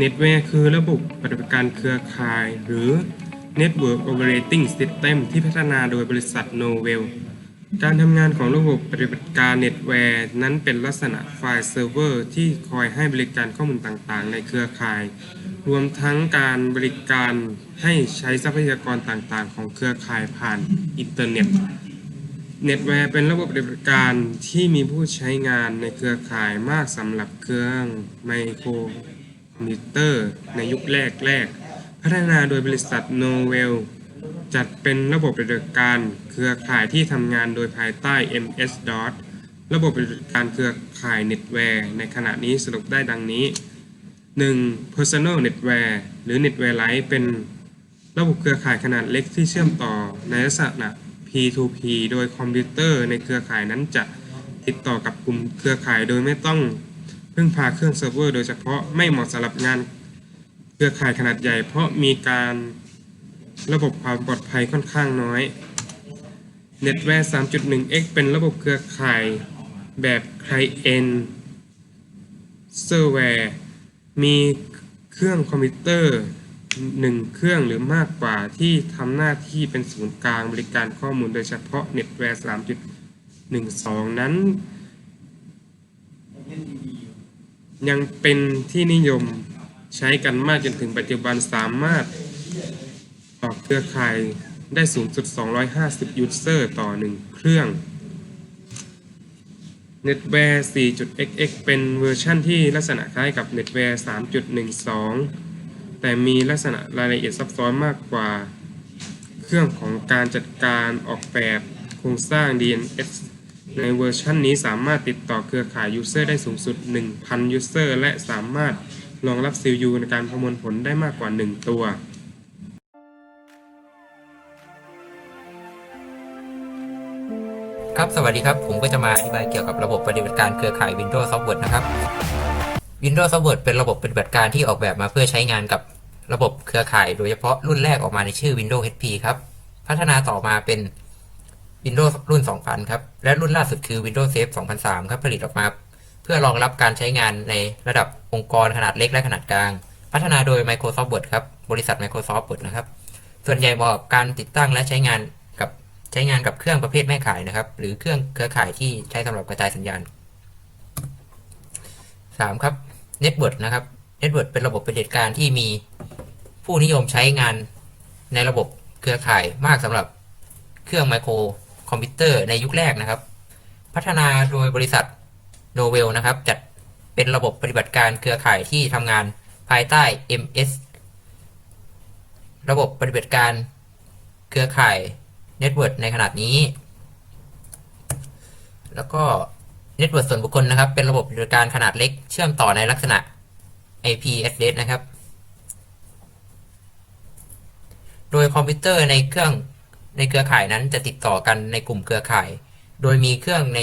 Netware คือระบบปฏิบัติการเครือข่าย หรือ Network Operating System ที่พัฒนาโดยบริษัท Novell การทำงานของระบบปฏิบัติการ Netware นั้นเป็นลักษณะไฟล์เซิร์ฟเวอร์ที่คอยให้บริการข้อมูลต่างๆ ในเครือข่าย รวมทั้งการบริการให้ใช้ทรัพยากรต่างๆ ของเครือข่ายผ่านอินเทอร์เน็ต Netware เป็นระบบปฏิบัติการที่มีผู้ใช้งานในเครือข่ายมากสำหรับเครื่องไมโครคอมพิวเตอร์ในยุคแรกๆ พัฒนาโดยบริษัท Novell จัดเป็นระบบปฏิบัติการเครือข่ายที่ทำงานโดยภายใต้ MS-DOS ระบบปฏิบัติการเครือข่าย Netware ในขณะนี้สรุปได้ดังนี้ 1. Personal Netware หรือ Netware Lite เป็นระบบเครือข่ายขนาดเล็กที่เชื่อมต่อในลักษณะ P2P โดยคอมพิวเตอร์ในเครือข่ายนั้นจะติดต่อกับกลุ่มเครือข่ายโดยไม่ต้องพึ่งพาเครื่องเซิร์ฟเวอร์โดยเฉพาะไม่เหมาะสำหรับงานเครือข่ายขนาดใหญ่ เพราะมีการระบบความปลอดภัยค่อนข้างน้อย Netware 3.1x เป็นระบบเครือข่ายแบบ Client Server มีเครื่องคอมพิวเตอร์ หนึ่งเครื่องหรือมากกว่าที่ทำหน้าที่เป็นศูนย์กลางบริการข้อมูลโดยเฉพาะ Netware 3.12 นั้น ยังเป็นที่นิยมใช้กันมากจนถึงปัจจุบันสามารถต่อเครือข่ายได้สูงสุด 250 ยูเซอร์ต่อ 1 เครื่อง Netware 4.xx เป็นเวอร์ชั่นที่ลักษณะคล้ายกับ Netware 3.12 แต่มีลักษณะรายละเอียดซับซ้อนมากกว่า เครื่องของการจัดการออกแบบโครงสร้าง DNS ในเวอร์ชันนี้สามารถติดต่อเครือข่าย User ได้สูงสุด 1,000 User และสามารถรองรับ CPU ในการประมวลผลได้มากกว่า 1 ตัวครับ สวัสดีครับ ผมก็จะมาอธิบายเกี่ยวกับระบบปฏิบัติการเครือข่าย Windows Software นะครับ Windows Software เป็นระบบปฏิบัติการที่ออกแบบมาเพื่อใช้งานกับระบบเครือข่าย โดยเฉพาะรุ่นแรกออกมาในชื่อ Windows HP ครับ พัฒนาต่อมาเป็น Windows รุ่น 2000 ครับ และรุ่นล่าสุดคือ Windows 7 2003 ครับ ผลิตออกมา เพื่อรองรับการใช้งานในระดับองค์กรขนาดเล็กและขนาดกลาง พัฒนาโดย Microsoft Word ครับ บริษัท Microsoft Word นะครับ ส่วนใหญ่เหมาะกับการติดตั้งและใช้งานกับใช้งานกับเครื่องประเภทแม่ข่ายนะครับ หรือเครื่องเครือข่ายที่ใช้สำหรับกระจายสัญญาณ 3. ครับ Network นะครับ Network เป็นระบบปฏิบัติการที่มีผู้นิยมใช้งานในระบบเครือข่ายมากสำหรับเครื่องไมโครคอมพิวเตอร์ในยุคแรกนะครับ พัฒนาโดยบริษัท Novell นะครับ จัดเป็นระบบปฏิบัติการเครือข่ายที่ทำงานภายใต้ MS ระบบปฏิบัติการเครือข่าย Network ในขนาดนี้ แล้วก็ Network ส่วนบุคคลนะครับ เป็นระบบบริการขนาดเล็ก เชื่อมต่อในลักษณะ IP address นะครับ โดยคอมพิวเตอร์ในเครื่องในเครือข่ายนั้นจะติดต่อกันในกลุ่มเครือข่าย โดยมีเครื่องใน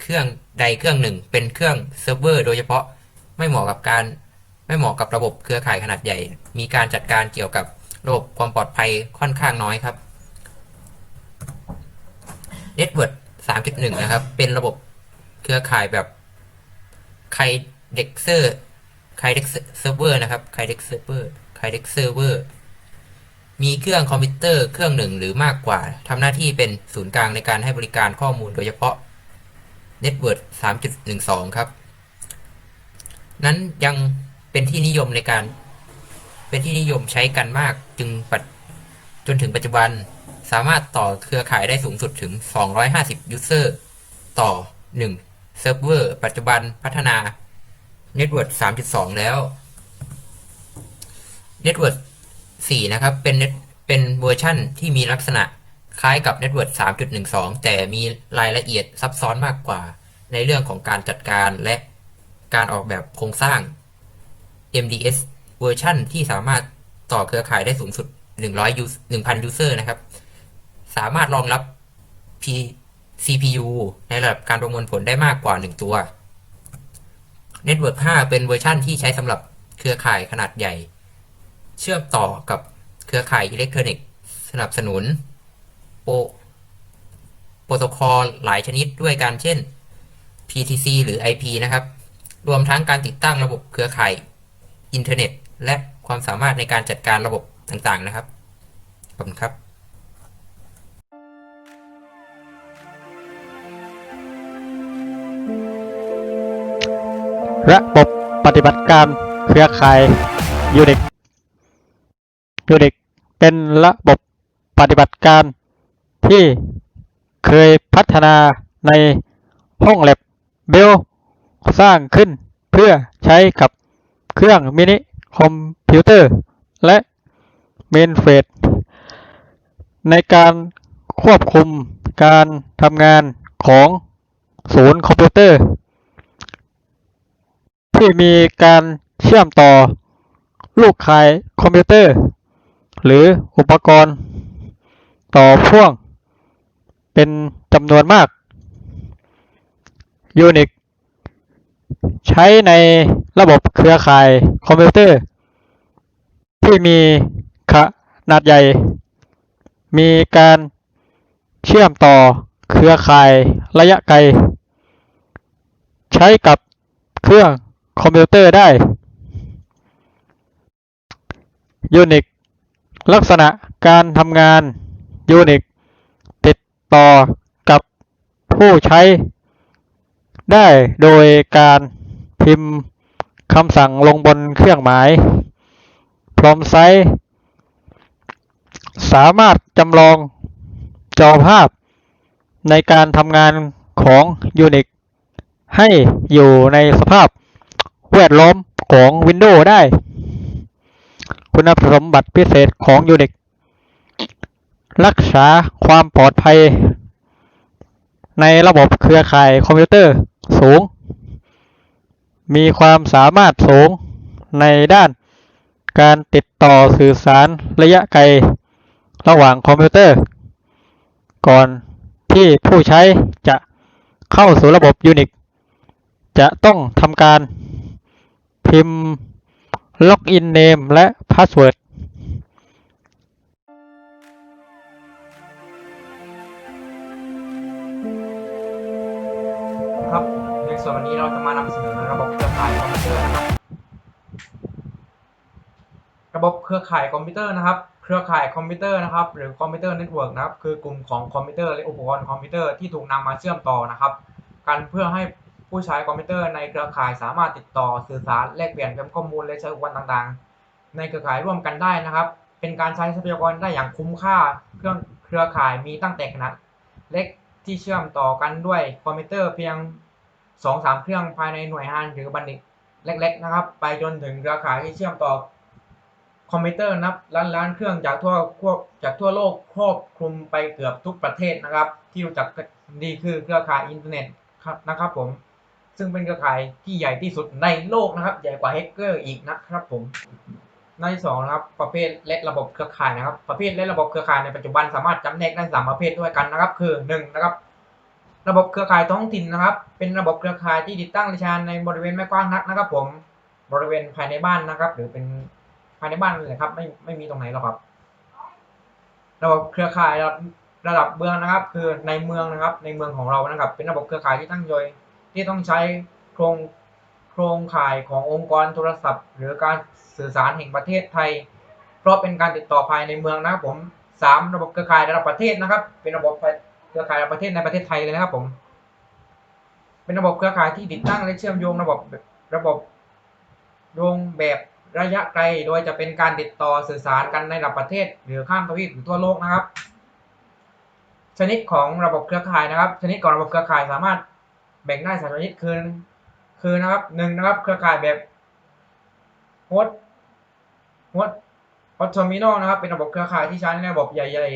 เครื่องใดเครื่องหนึ่ง เป็นเครื่องเซิร์ฟเวอร์ โดยเฉพาะไม่เหมาะกับการไม่เหมาะกับระบบเครือข่ายขนาดใหญ่ มีการจัดการเกี่ยวกับระบบความปลอดภัยค่อนข้างน้อยครับ Network 3.1 นะครับ เป็นระบบเครือข่ายแบบไคเด็กเซอร์ไคเด็กเซิร์ฟเวอร์นะครับไคเด็กเซิร์ฟเวอร์ไคเด็กเซิร์ฟเวอร์มีเครื่องคอมพิวเตอร์เครื่องหนึ่งหรือมากกว่าทำหน้าที่เป็นศูนย์กลางในการให้บริการข้อมูลโดยเฉพาะ Network 3.12 ครับ นั้นยังเป็นที่นิยมในการ เป็นที่นิยมใช้กันมากจึงปัจจนถึงปัจจุบัน สามารถต่อเครือข่ายได้สูงสุดถึง 250 user ต่อ 1 เซิร์ฟเวอร์ ปัจจุบันพัฒนา Network 3.2 แล้ว Network 4 นะครับ เป็นเป็นเวอร์ชั่นที่มีลักษณะคล้ายกับ Network 3.12 แต่มีรายละเอียดซับซ้อนมากกว่า ในเรื่องของการจัดการและการออกแบบโครงสร้าง MDS เวอร์ชันที่สามารถต่อเครือข่ายได้สูงสุด 100 1,000 user นะครับ สามารถรองรับ P CPU ในระดับการประมวลผลได้มากกว่า 1 ตัว Network 5 เป็นเวอร์ชันที่ใช้สำหรับเครือข่ายขนาดใหญ่ เชื่อมต่อกับเครือข่ายอิเล็กทรอนิกส์สนับสนุน โปโปรโตคอลหลายชนิดด้วยกันเช่น PTC หรือ IP นะครับ รวมทั้งการติดตั้งระบบเครือข่ายอินเทอร์เน็ต และความสามารถในการจัดการระบบต่างๆนะครับ ขอบคุณครับ ระบบปฏิบัติการเครือข่าย Unix Unix เป็นระบบปฏิบัติการที่เคยพัฒนาในห้องแลบเบลสร้างขึ้นเพื่อใช้กับเครื่องมินิคอมพิวเตอร์และเมนเฟสในการควบคุมการทำงานของศูนย์คอมพิวเตอร์ ที่มีการเชื่อมต่อลูกข่ายคอมพิวเตอร์ หรืออุปกรณ์ ต่อพ่วง เป็นจำนวนมาก Unix ใช้ในระบบเครือข่ายคอมพิวเตอร์ ที่มีขนาดใหญ่ มีการเชื่อมต่อเครือข่ายระยะไกล ใช้กับเครื่อง คอมพิวเตอร์ได้ Unix ลักษณะการทำงาน Unix ติดต่อกับผู้ใช้ ได้โดยการพิมพ์คำสั่งลงบนเครื่องหมาย พร้อมไซต์สามารถจำลองจอภาพในการทำงานของ Unix ให้อยู่ในสภาพ แวดล้อมของ Windows ได้ คุณสมบัติพิเศษของ Unix รักษาความปลอดภัย ในระบบเครือข่ายคอมพิวเตอร์สูง มีความสามารถสูงในด้านการติดต่อสื่อสารระยะไกล ระหว่างคอมพิวเตอร์ ก่อนที่ผู้ใช้จะเข้าสู่ระบบ Unix จะต้องทำการ พิมพ์ล็อกอินเนมและพาสเวิร์ดครับในส่วนวันนี้เราจะมานำเสนอระบบเครือข่ายคอมพิวเตอร์นะครับ ระบบเครือข่ายคอมพิวเตอร์นะครับ เครือข่ายคอมพิวเตอร์นะครับ หรือคอมพิวเตอร์เน็ตเวิร์กนะครับ คือกลุ่มของคอมพิวเตอร์และอุปกรณ์คอมพิวเตอร์ที่ถูกนำมาเชื่อมต่อนะครับ กันเพื่อให้ ผู้ใช้คอมพิวเตอร์ในเครือข่ายสามารถติดต่อสื่อสารแลกเปลี่ยนข้อมูลและใช้อุปกรณ์ต่างๆ ในเครือข่ายร่วมกันได้นะครับ เป็นการใช้ทรัพยากรได้อย่างคุ้มค่าเครื่องเครือข่ายมีตั้งแต่ขนาดเล็กที่เชื่อมต่อกันด้วยคอมพิวเตอร์เพียงสองสามเครื่องภายในหน่วยงานหรือบัณฑิตเล็ก ๆ นะครับ ไปจนถึงเครือข่ายที่เชื่อมต่อคอมพิวเตอร์นับล้านล้านเครื่องจากทั่วควบจากทั่วโลกครอบคลุมไปเกือบทุกประเทศนะครับ ที่รู้จักดีคือเครือข่ายอินเทอร์เน็ตครับนะครับผม ซึ่งเป็นเครือข่ายที่ใหญ่ที่สุดในโลกนะครับ ใหญ่กว่าแฮกเกอร์อีกนะครับผมหน้าที่สองนะครับประเภทและระบบเครือข่ายนะครับ ประเภทและระบบเครือข่ายในปัจจุบันสามารถจำแนกได้สามประเภทด้วยกันนะครับ คือหนึ่งนะครับ ระบบเครือข่ายท้องถิ่นนะครับ เป็นระบบเครือข่ายที่ติดตั้งดิชานในบริเวณไม่กว้างนักนะครับ ผมบริเวณภายในบ้านนะครับ หรือเป็นภายในบ้านเลยครับ ไม่ไม่มีตรงไหนหรอกครับ ระบบเครือข่ายระดับระดับเมืองนะครับ คือในเมืองนะครับ ในเมืองของเรานะครับ เป็นระบบเครือข่ายที่ตั้งโดย ที่ต้องใช้โครงโครงข่ายขององค์กรโทรศัพท์ หรือการสื่อสารแห่งประเทศไทย เพราะเป็นการติดต่อภายในเมืองนะครับผมสามระบบเครือข่ายระดับประเทศนะครับ เป็นระบบเครือข่ายระดับประเทศในประเทศไทยเลยนะครับผม เป็นระบบเครือข่ายที่ติดตั้งและเชื่อมโยงระบบระบบโยงแบบระยะไกล โดยจะเป็นการติดต่อสื่อสารกันในระดับประเทศ หรือข้ามทวีปหรือทั่วโลกนะครับ ชนิดของระบบเครือข่ายนะครับ ชนิดของระบบเครือข่ายสามารถ แบ่งได้สามชนิดคือคือนะครับหนึ่งนะครับ เครือข่ายแบบโฮสต์โฮสต์ออโตมิโนนะครับ เป็นระบบเครือข่ายที่ใช้ในระบบใหญ่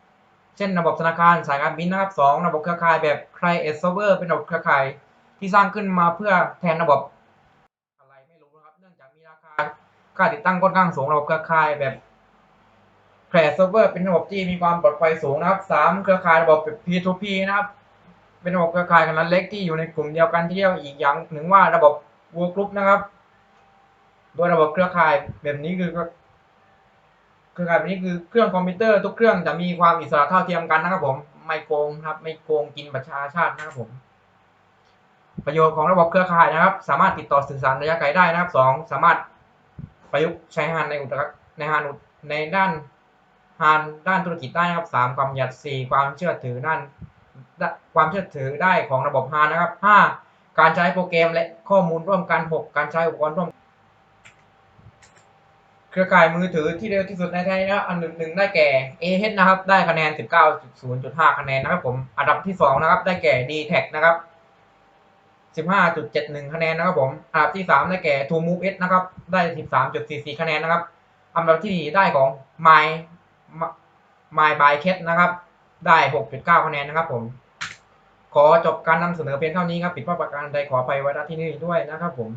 ๆ เช่นระบบธนาคารสายการบินนะครับสองระบบเครือข่ายแบบ Client Server เป็นระบบเครือข่ายที่สร้างขึ้นมาเพื่อแทนระบบอะไรไม่รู้นะครับ เนื่องจากมีราคาค่าติดตั้งค่อนข้างสูงระบบเครือข่ายแบบ Client Server เป็นระบบที่มีความปลอดภัยสูงนะครับสามเครือข่ายระบบ P2P นะครับ เป็นระบบเครือข่ายขนาดเล็กที่อยู่ในกลุ่มเดียวกันที่เรียกอีกอย่างหนึ่งว่าระบบ Workgroup นะครับ โดยระบบเครือข่ายแบบนี้คือเครือข่ายแบบนี้คือเครื่องคอมพิวเตอร์ทุกเครื่องจะมีความอิสระเท่าเทียมกันนะครับผมไม่โกงครับไม่โกงกินประชาชาตินะครับผม ประโยชน์ของระบบเครือข่ายนะครับ สามารถติดต่อสื่อสารระยะไกลได้นะครับสองสามารถประยุกต์ใช้งานในอุตสาหในงานในด้านงานด้านธุรกิจได้นะครับสามความหยัดสี่ความเชื่อถือนด้าน ความเชื่อถือได้ของระบบฮานนะครับห้าการใช้โปรแกรมและข้อมูลร่วมกันหกการใช้อุปกรณ์ร่วม เครือข่ายมือถือที่เร็วที่สุดในไทยนะอันหนึ่งหนึ่งได้แก่ AH นะครับ ได้คะแนน 19.0.5 คะแนนนะครับผมอันดับที่สองนะครับ ได้แก่ d t a c นะครับ15.71 คะแนนนะครับผม อันดับที่สามได้แก่ t o Move S นะครับ ได้ 13.44 คะแนนนะครับ อันดับที่สี่ได้ของ My My by Cat นะครับ ได้ 6.9 คะแนนนะครับผม ขอจบการนำเสนอเพียงเท่านี้ครับผิดพลาดประการใดขอไปไว้ณที่นี่ด้วยนะครับผม